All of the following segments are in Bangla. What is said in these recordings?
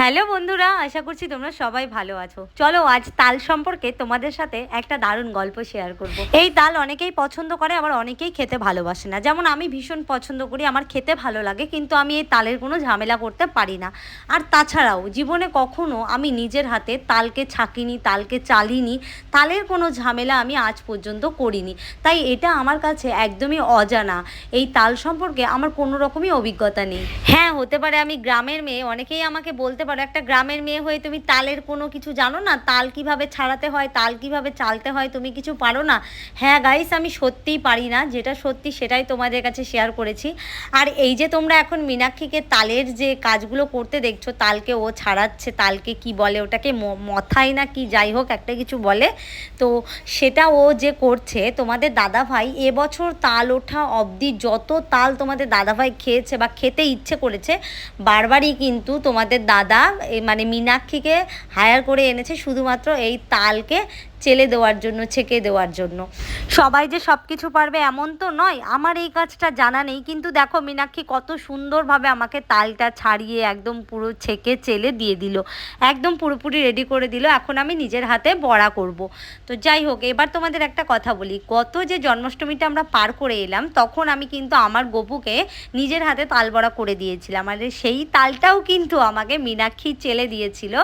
হ্যালো বন্ধুরা, আশা করছি তোমরা সবাই ভালো আছো। চলো আজ তাল সম্পর্কে তোমাদের সাথে একটা দারুণ গল্প শেয়ার করব। এই তাল অনেকেই পছন্দ করে, আবার অনেকেই খেতে ভালোবাসে না। যেমন আমি ভীষণ পছন্দ করি, আমার খেতে ভালো লাগে, কিন্তু আমি এই তালের কোনো ঝামেলা করতে পারি না। আর তাছাড়াও, জীবনে কখনো আমি নিজের হাতে তালকে ছাকিনি, তালকে চালিনি, তালের কোনো ঝামেলা আমি আজ পর্যন্ত করিনি। তাই এটা আমার কাছে একদমই অজানা। এই তাল সম্পর্কে আমার কোনো রকমই অভিজ্ঞতা নেই। হ্যাঁ হতে পারে আমি গ্রামের মেয়ে, অনেকেই আমাকে বলতে পারো একটা গ্রামের মেয়ে হয়ে তুমি তালের কোনো কিছু জানো না? তাল কীভাবে ছাড়াতে হয়, তাল কীভাবে চালতে হয়, তুমি কিছু পারো না? হ্যাঁ গাইস আমি সত্যিই পারি না। যেটা সত্যি সেটাই তোমাদের কাছে শেয়ার করেছি। আর এই যে তোমরা এখন মীনাক্ষীকে তালের যে কাজগুলো করতে দেখছ, তালকে ও ছাড়াচ্ছে, তালকে কি বলে, ওটাকে মথাই না কি যাই হোক একটা কিছু বলে। তো সেটা ও যে করছে, তোমাদের দাদা ভাই এবছর তাল ওঠা অবধি যত তাল তোমাদের দাদা ভাই খেয়েছে বা খেতে ইচ্ছে করেছে, বারবারই কিন্তু তোমাদের দাদা মানে মীনাক্ষীকে হায়ার করে এনেছে শুধুমাত্র এই তালকে চেলে দেওয়ার জন্য, ছেঁকে দেওয়ার জন্য। সবাই যে সব কিছু পারবে এমন তো নয়, আমার এই কাজটা জানা নেই, কিন্তু দেখো মীনাক্ষী কত সুন্দরভাবে আমাকে তালটা ছাড়িয়ে একদম পুরো ছেঁকে চেলে দিয়ে দিল। একদম পুরোপুরি রেডি করে দিল, এখন আমি নিজের হাতে বড়া করব। তো যাই হোক, এবার তোমাদের একটা কথা বলি। গত যে জন্মাষ্টমীটা আমরা পার করে এলাম, তখন আমি কিন্তু আমার গপুকে নিজের হাতে তাল বড়া করে দিয়েছিলাম। আর সেই তালটাও কিন্তু আমাকে মীনাক্ষী চেলে দিয়েছিল।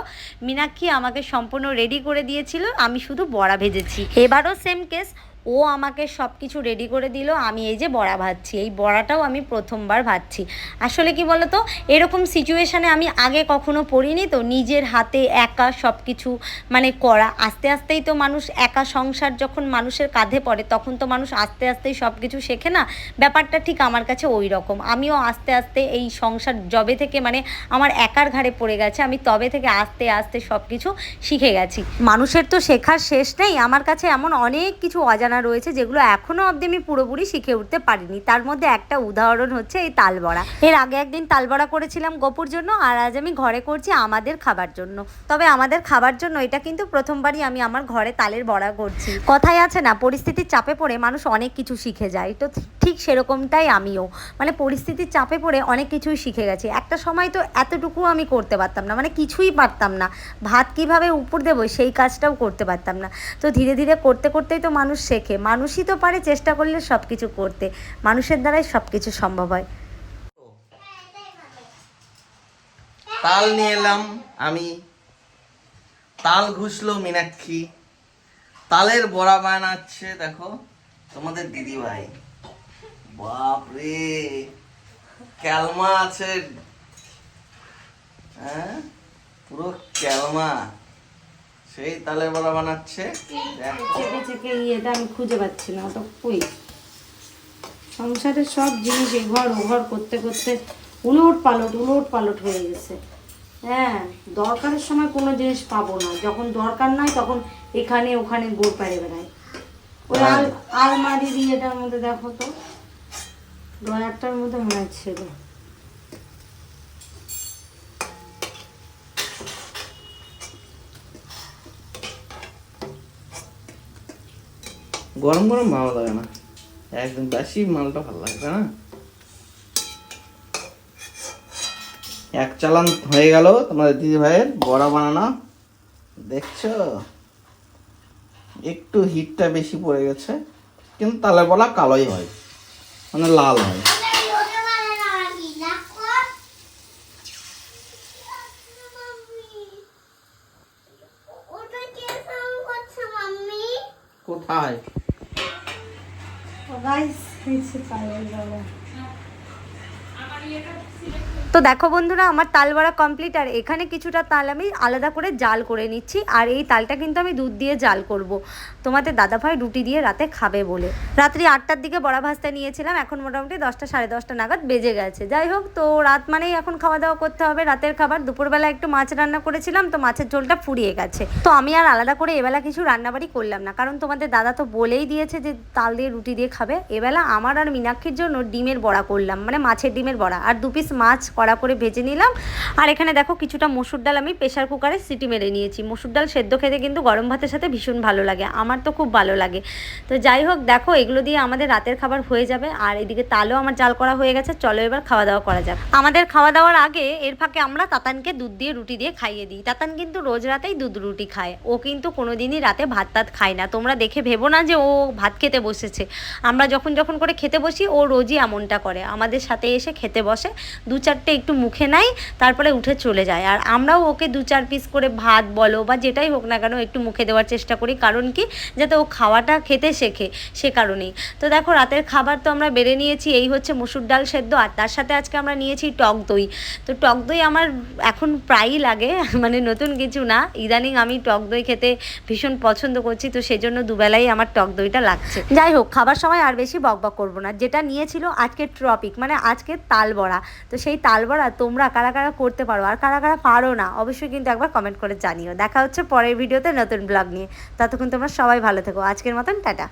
মীনাক্ষী আমাকে সম্পূর্ণ রেডি করে দিয়েছিল। আমি শুধু বড়া ভেজেছি। এবারও সেম কেস ও আমাকে সব কিছু রেডি করে দিল, আমি এই যে বড়া ভাজছি। এই বড়াটাও আমি প্রথমবার ভাজছি। আসলে কি বলতো, এরকম সিচুয়েশানে আমি আগে কখনো পড়িনি তো, নিজের হাতে একা সব কিছু মানে করা। আস্তে আস্তেই তো মানুষ একা সংসার যখন মানুষের কাঁধে পড়ে, তখন তো মানুষ আস্তে আস্তেই সব কিছু শেখে না। ব্যাপারটা ঠিক আমার কাছে ওই রকম আমিও আস্তে আস্তে এই সংসার জবে থেকে মানে আমার একার ঘাড়ে পড়ে গেছে, আমি তবে থেকে আস্তে আস্তে সব কিছু শিখে গেছি। মানুষের তো শেখার শেষ নেই। আমার কাছে এমন অনেক কিছু অজানা রয়েছে যেগুলো এখনও অবধি আমি পুরোপুরি শিখে উঠতে পারিনি। তার মধ্যে একটা উদাহরণ হচ্ছে এই তালবড়া। এর আগে একদিন তালবড়া করেছিলাম গোপুর জন্য আর আজ আমি ঘরে করছি আমাদের খাবার জন্য। তবে আমাদের খাবার জন্য এটা কিন্তু প্রথমবারই আমি আমার ঘরে তালের বড়া করছি। কথাই আছে না, পরিস্থিতির চাপে পড়ে মানুষ অনেক কিছু শিখে যায়। তো ঠিক সেরকমটাই আমিও। মানে পরিস্থিতির চাপে পড়ে অনেক কিছুই শিখে গেছি। একটা সময় তো এতটুকু আমি করতে পারতাম না মানে কিছুই পারতাম না। ভাত কীভাবে উপর দেবো সেই কাজটাও করতে পারতাম না। তো ধীরে ধীরে করতে করতেই তো মানুষ শেখে। মানুষই তো পারে চেষ্টা করলে সব কিছু করতে। মানুষের দ্বারাই সব কিছু সম্ভব হয়। তাল নিয়ে এলাম আমি। তাল ঘুষলো মীনাক্ষী। তালের বড়া বানাচ্ছে, দেখো, তোমাদের দিদি ভাই বাপরে, ক্যালমা আছে। হ্যাঁ? পুরো ক্যালমা। সেই তালের বড়া বানাচ্ছে। চেপে চেপে ইয়েটা আমি খুঁজে পাচ্ছি না ওটা কই? সংসারের সব জিনিস এঘর ওঘর করতে করতে উলট পালট উলট পালট হয়ে গেছে। হ্যাঁ দরকারের সময় কোনো জিনিস পাবো না। যখন দরকার নাই তখন এখানে ওখানে গোড় পেরে বেড়ায়। ওই আল আলমারি এটার মধ্যে দেখো তো ড্রয়ারটার মধ্যে মনে ছিল গরম গরম ভালো লাগে না। একদম বেশি মালটা ভালো লাগবে না? এক চালান হয়ে গেল তোমাদের দিদি ভাইয়ের, বড়া বানানো। দেখছ? একটু হিটটা বেশি পড়ে গেছে, কিন্তু তালে বলা কালোই হয় মানে লাল হয়। কোথায়? তো দেখো বন্ধুরা, আমার তাল বড়া কমপ্লিট আর এখানে কিছুটা তাল আমি আলাদা করে জাল করে নিচ্ছি। আর এই তালটা কিন্তু আমি দুধ দিয়ে জাল করব। তোমাদের দাদাভাই রুটি দিয়ে রাতে খাবে বলে। রাত্রি আটটার দিকে বড়া ভাজতে নিয়েছিলাম, এখন মোটামুটি দশটা, সাড়ে দশটা নাগাদ বেজে গেছে। যাই হোক, তো রাত মানেই এখন খাওয়া দাওয়া করতে হবে। রাতের খাবার, দুপুরবেলা একটু মাছ রান্না করেছিলাম, তো মাছের ঝোলটা ফুরিয়ে গেছে। তো আমি আর আলাদা করে এবেলা কিছু রান্নাবাড়ি করলাম না, কারণ তোমাদের দাদা তো বলেই দিয়েছে যে তাল দিয়ে রুটি দিয়ে খাবে। এবেলা আমার আর মীনাক্ষীর জন্য ডিমের বড়া করলাম মানে মাছের ডিমের বড়া। আর দু পিস মাছ করা কড়া করে ভেজে নিলাম। আর এখানে দেখো কিছুটা মসুর ডাল আমি প্রেশার কুকারে সিটি মেরে নিয়েছি। মসুর ডাল সেদ্ধ খেতে কিন্তু গরম ভাতের সাথে ভীষণ ভালো লাগে। আমার তো খুব ভালো লাগে। তো যাই হোক, দেখো এগুলো দিয়ে আমাদের রাতের খাবার হয়ে যাবে। আর এদিকে তালও আমার জাল করা হয়ে গেছে। চলো এবার খাওয়া দাওয়া করা যাবে আমাদের খাওয়া দাওয়ার আগে এর ফাঁকে আমরা তাতানকে দুধ দিয়ে রুটি দিয়ে খাইয়ে দিই। তাতান কিন্তু রোজ রাতেই দুধ রুটি খায়। ও কিন্তু কোনোদিনই রাতে ভাত টাত খায় না। তোমরা দেখে ভেবো না যে ও ভাত খেতে বসেছে। আমরা যখন যখন করে খেতে বসি, ও রোজই এমনটা করে। আমাদের সাথে এসে খেতে বসে। দু চারটে একটু মুখে নেয়, তারপরে উঠে চলে যায়। আর আমরাও ওকে দু চার পিস করে ভাত বলো বা যেটাই হোক না কেন একটু মুখে দেওয়ার চেষ্টা করি, কারণ কি যাতে ও খাওয়াটা খেতে শেখে সে কারণেই। তো দেখো, রাতের খাবার তো আমরা বেড়ে নিয়েছি, এই হচ্ছে মসুর ডাল সেদ্ধ, আর তার সাথে আজকে আমরা নিয়েছি টক দই। তো টক দই আমার এখন প্রায়ই লাগে মানে নতুন কিছু না। ইদানিং আমি টক দই খেতে ভীষণ পছন্দ করছি, তো সেজন্য দুবেলাই আমার টক দইটা লাগছে। যাই হোক, খাবার সময় আর বেশি বকবক করব না। যেটা নিয়েছিল আজকে ট্রপিক মানে আজকের তাল বড়া। তো সেই তাল বড়া তোমরা কারা কারা করতে পারো আর কারা কারা পারো না, অবশ্যই কিন্তু একবার কমেন্ট করে জানিও। দেখা হচ্ছে পরের ভিডিওতে নতুন ব্লগ নিয়ে। ততক্ষণ তোমরা সবাই ভালো থেকো। আজকের মতন, টাটা।